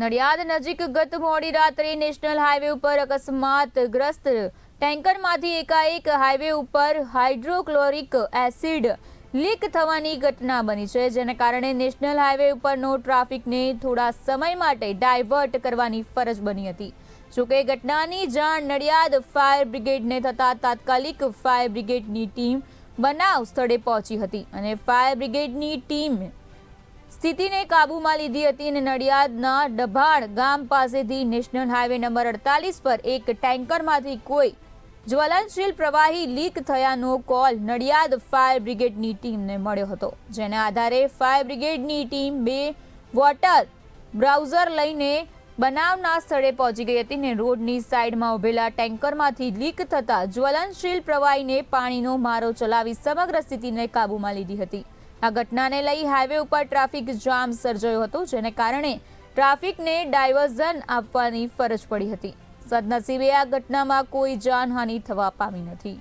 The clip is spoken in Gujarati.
નડિયાદ નજીક ગત મોડી રાત્રે નેશનલ હાઈવે ઉપર અકસ્માતગ્રસ્ત ટેન્કરમાંથી એકાએક હાઈવે ઉપર હાઇડ્રોક્લોરિક એસિડ લીક થવાની ઘટના બની છે, જેને કારણે નેશનલ હાઈવે ઉપરનો ટ્રાફિકને થોડા સમય માટે ડાયવર્ટ કરવાની ફરજ બની હતી. જોકે ઘટનાની જાણ નડિયાદ ફાયર બ્રિગેડને થતાં તાત્કાલિક ફાયર બ્રિગેડની ટીમ બનાવ સ્થળે પહોંચી હતી અને ફાયર બ્રિગેડની ટીમ સ્થિતિને કાબૂમાં લીધી હતી અને નડિયાદના ડભાણ ગામ પાસેથી નેશનલ હાઈવે નંબર અડતાલીસ પર એક ટેન્કરમાંથી કોઈ જ્વલનશીલ પ્રવાહી લીક થયાનો કોલ નડિયાદ ફાયર બ્રિગેડની ટીમને મળ્યો હતો, જેના આધારે ફાયર બ્રિગેડની ટીમ બે વોટર બ્રાઉઝર લઈને બનાવના સ્થળે પહોંચી ગઈ હતી ને રોડની સાઈડમાં ઉભેલા ટેન્કરમાંથી લીક થતા જ્વલનશીલ પ્રવાહીને પાણીનો મારો ચલાવી સમગ્ર સ્થિતિને કાબૂમાં લીધી હતી. આ ઘટનાને લઈ હાઈવે ઉપર ટ્રાફિક જામ સર્જાયો હતો, જેને કારણે ટ્રાફિકને ડાયવર્ઝન આપવાની ફરજ પડી હતી. સદનસીબે આ ઘટનામાં કોઈ જાનહાનિ થવા પામી નથી.